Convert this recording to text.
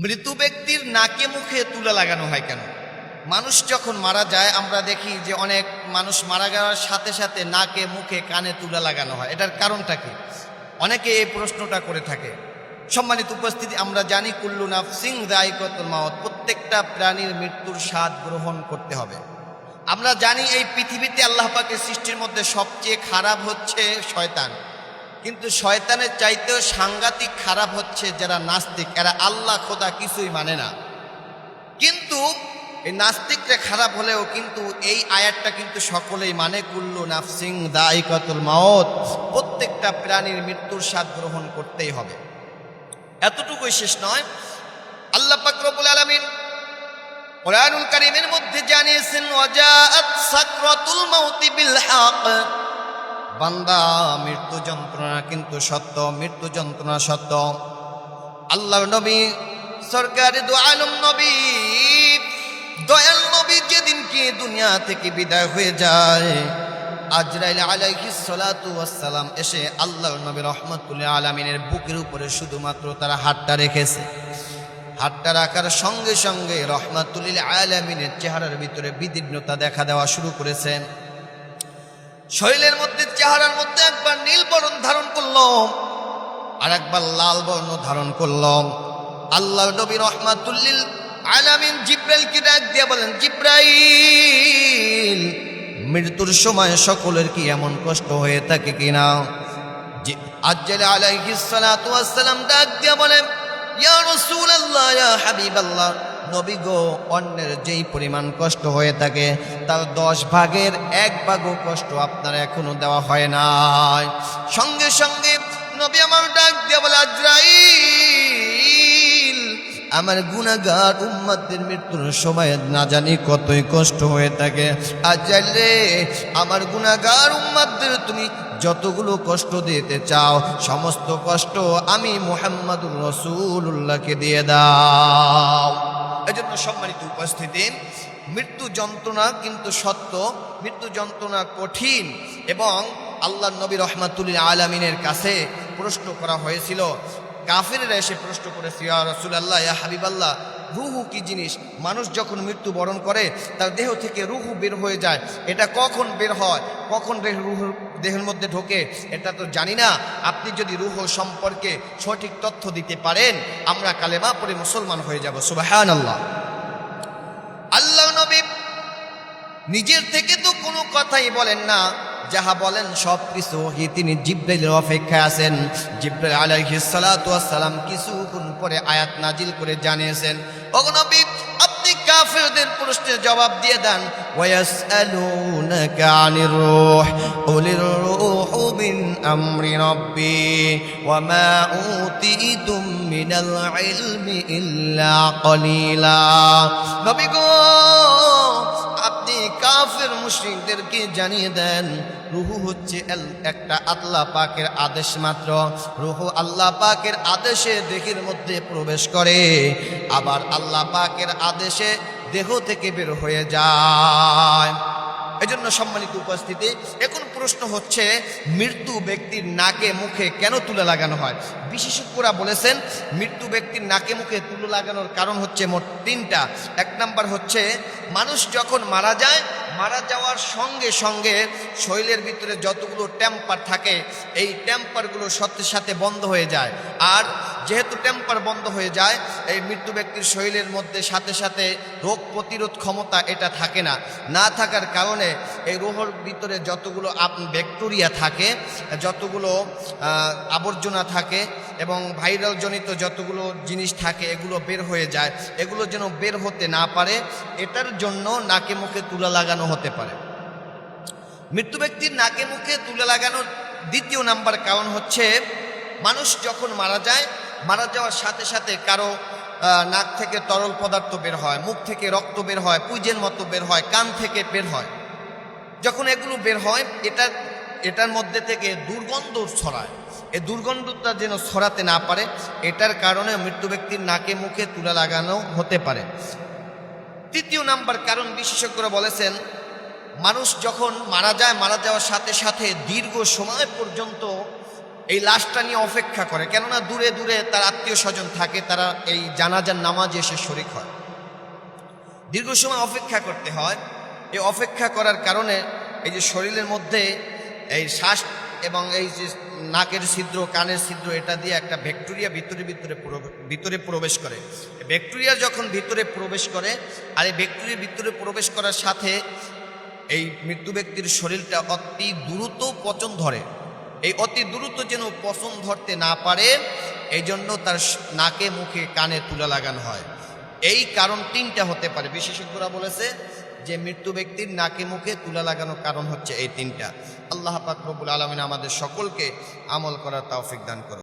মৃত ব্যক্তির নাকে মুখে তুলে লাগানো হয় কেন? মানুষ যখন মারা যায়, আমরা দেখি যে অনেক মানুষ মারা যাওয়ার সাথে সাথে নাকে, মুখে, কানে তুলে লাগানো হয়। এটার কারণটা কি? অনেকে এই প্রশ্নটা করে থাকে। সম্মানিত উপস্থিতি, আমরা জানি কুল্লু নাফসিং দায়িকতুল মাওত প্রত্যেকটা প্রাণীর মৃত্যুর স্বাদ গ্রহণ করতে হবে। আমরা জানি এই পৃথিবীতে আল্লাহ পাকের সৃষ্টির মধ্যে সবচেয়ে খারাপ হচ্ছে শয়তান। কিন্তু শয়তানের চাইতেও সাংঘাতিক খারাপ হচ্ছে যারা নাস্তিক। এরা আল্লাহ, খোদা কিছুই মানে না। কিন্তু এই নাস্তিকটা খারাপ হলেও কিন্তু এই আয়াতটা কিন্তু সকলেই মানে কুল্লু নাফসিং দায়িকাতুল মাওত প্রত্যেকটা প্রাণীর মৃত্যুর স্বাদ গ্রহণ করতেই হবে। এতটুকুই শেষ নয়। আল্লাহ পাক রব্বুল আলামিন কোরআনুল কারীমের মধ্যে জানিয়েছেন ওয়াজাআত সাকরাতুল মাউতি বিল হক। বান্দা, মৃত্যু যন্ত্রণা কিন্তু সত্য, মৃত্যু যন্ত্রণা সত্য। আল্লাহর নবী, সরকারি দোয়ালম নবী, দয়াল নবী যেদিনকে দুনিয়া থেকে বিদায় হয়ে যায়, আজরাইল আলাইহিস সালাতু ওয়াসসালাম এসে আল্লাহর নবী রহমাতুল্লাহ আলামিনের বুকের উপরে শুধুমাত্র তারা হাতটা রেখেছে। হাতটা রাখার সঙ্গে সঙ্গে রহমাতুল্লিল আলামিনের চেহারার ভিতরে বিদীর্ণতা দেখা দেওয়া শুরু করেছেন শরীরের মধ্যে চেহারার মধ্যে একবার নীল বরণ ধারণ করল আর একবার লাল বর্ণ ধারণ করল আল্লাহ নবী রহমাতুল্লিল আলামিন জিব্রাইলকে ডাক দিয়ে বলেন, জিব্রাইল, মৃত্যুর সময় সকলের কি এমন কষ্ট হয়ে থাকে কিনা? আজ্জাল আলাইহিস সালাতু ওয়াস সালাম ডাক দিয়ে বলেন, ইয়া রাসূলুল্লাহ, ইয়া হাবিবাল্লাহ নবী গো, অন্যের যেই পরিমাণ কষ্ট হয়ে থাকে, তার দশ ভাগের এক ভাগও কষ্ট আপনার এখনও দেওয়া হয় নাই। সঙ্গে সঙ্গে নবী আমার ডাক দিয়ে বলে আমার গুণাগার উম্মাদের মৃত্যুর সময় না জানি কতই কষ্ট হয়ে থাকে। আজাল রে, আমার গুণাগার উম্মাদের তুমি যতগুলো কষ্ট দিতে চাও, সমস্ত কষ্ট আমি মোহাম্মদুর রসুল্লাহকে দিয়ে দাও। এজন্য সম্মানিত উপস্থিতি, মৃত্যু যন্ত্রণা কিন্তু সত্য, মৃত্যু যন্ত্রণা কঠিন এবং আল্লাহ নবী রহমাতুল্লিন আলমিনের কাছে প্রশ্ন করা হয়েছিল। কাফেরেরা এসে প্রশ্ন করেছে, ইয়া রসুলাল্লাহ, ইয়া হাবিবাল্লাহ রুহু কি জিনিস? মানুষ যখন মৃত্যু বরণ করে, তার দেহ থেকে রুহু বের হয়ে যায়। এটা কখন বের হয়? কখন রুহু দেহের মধ্যে ঢোকে? এটা তো জানি না। আপনি যদি রুহ সম্পর্কে সঠিক তথ্য দিতে পারেন, আমরা কালেমা পরে মুসলমান হয়ে যাব। সুবাহান আল্লাহ আল্লাহ নবী নিজের থেকে তো কোনো কথাই বলেন না। যাহা বলেন সব কিছু। তিনি জিব্রাইলের অপেক্ষায় আছেন। জিব্রাইল আলাইহিস সালাতু ওয়াস সালাম কিছুক্ষণ পরে আয়াত নাজিল করে জানিয়েছেন। ওগো নবী আপনি কাফেরদের প্রশ্নের জবাব দিয়ে দেন ওয়াসআলুনাকা আনির রূহ কুলির রূহু মিন আমরি রাব্বি ওয়া মা উতিতুম মিনাল ইলমি ইল্লা কলিলা মুশরিকদেরকে জানিয়ে দেন, রুহু হচ্ছে একটা আল্লাহ পাকের আদেশ মাত্র। রুহু আল্লাহ পাকের আদেশে দেহের মধ্যে প্রবেশ করে, আবার আল্লাহ পাকের আদেশে দেহ থেকে বের হয়ে যায়। এজন্য সম্মানিত উপস্থিতি, এখন প্রশ্ন হচ্ছে, মৃত্যু ব্যক্তির নাকে মুখে কেন তুলে লাগানো হয়? বিশেষজ্ঞরা বলেছেন, মৃত্যু ব্যক্তির নাকে মুখে তুলে লাগানোর কারণ হচ্ছে মোট তিনটা। এক নাম্বার হচ্ছে, মানুষ যখন মারা যায় মারা যাওয়ার সঙ্গে সঙ্গে শরীরের ভিতরে যতগুলো টেম্পার থাকে, এই টেম্পারগুলো সাথে সাথে বন্ধ হয়ে যায়। আর যেহেতু টেম্পার বন্ধ হয়ে যায়, এই মৃত্যু ব্যক্তির শরীরের মধ্যে সাথে সাথে রোগ প্রতিরোধ ক্ষমতা এটা থাকে না। না থাকার কারণে এই রোহর ভিতরে যতগুলো ব্যাকটেরিয়া থাকে, যতগুলো আবর্জনা থাকে এবং ভাইরাল জনিত যতগুলো জিনিস থাকে, এগুলো বের হয়ে যায়। এগুলো যেন বের হতে না পারে, এটার জন্য নাকে মুখে তুলা লাগানো হতে পারে। মৃত্যু ব্যক্তির নাকে মুখে তুলে লাগানোর দ্বিতীয় নাম্বার কারণ হচ্ছে, মানুষ যখন মারা যায়, মারা যাওয়ার সাথে সাথে কারও নাক থেকে তরল পদার্থ বের হয়, মুখ থেকে রক্ত বের হয় পুইজের মতো বের হয়, কান থেকে বের হয়। যখন এগুলো বের হয়, এটা, এটার মধ্যে থেকে দুর্গন্ধ ছড়ায়। এই দুর্গন্ধটা যেন ছড়াতে না পারে, এটার কারণে মৃত্যু ব্যক্তির নাকে মুখে তুলে লাগানো হতে পারে। তৃতীয় নাম্বার কারণ বিশেষজ্ঞরা বলেছেন, মানুষ যখন মারা যায়, মারা যাওয়ার সাথে সাথে দীর্ঘ সময় পর্যন্ত এই লাশটা নিয়ে অপেক্ষা করে। কেননা দূরে দূরে তার আত্মীয় স্বজন থাকে, তারা এই জানাজার নামাজে এসে শরিক হয়। দীর্ঘ সময় অপেক্ষা করতে হয়। এই অপেক্ষা করার কারণে এই যে শরীরের মধ্যে এই শ্বাস এবং এই যে নাকের ছিদ্র, কানের ছিদ্র, এটা দিয়ে একটা ব্যাকটেরিয়া ভিতরে ভিতরে ভিতরে প্রবেশ করে। ব্যাকটেরিয়া যখন ভিতরে প্রবেশ করে, আর এই ব্যাকটেরিয়া ভিতরে প্রবেশ করার সাথে এই মৃত্যু ব্যক্তির শরীরটা অতি দ্রুত পচন ধরে। এই অতি দ্রুত যেন পচন ধরতে না পারে এই জন্য তার নাকে, মুখে, কানে তুলা লাগানো হয়। এই কারণ তিনটা হতে পারে। বিশেষজ্ঞরা বলেছে যে মৃত্যু ব্যক্তির নাকে মুখে তুলা লাগানোর কারণ হচ্ছে এই তিনটা। আল্লাহ পাকবুল আলমিন আমাদের সকলকে আমল করার তৌফিক দান করুন।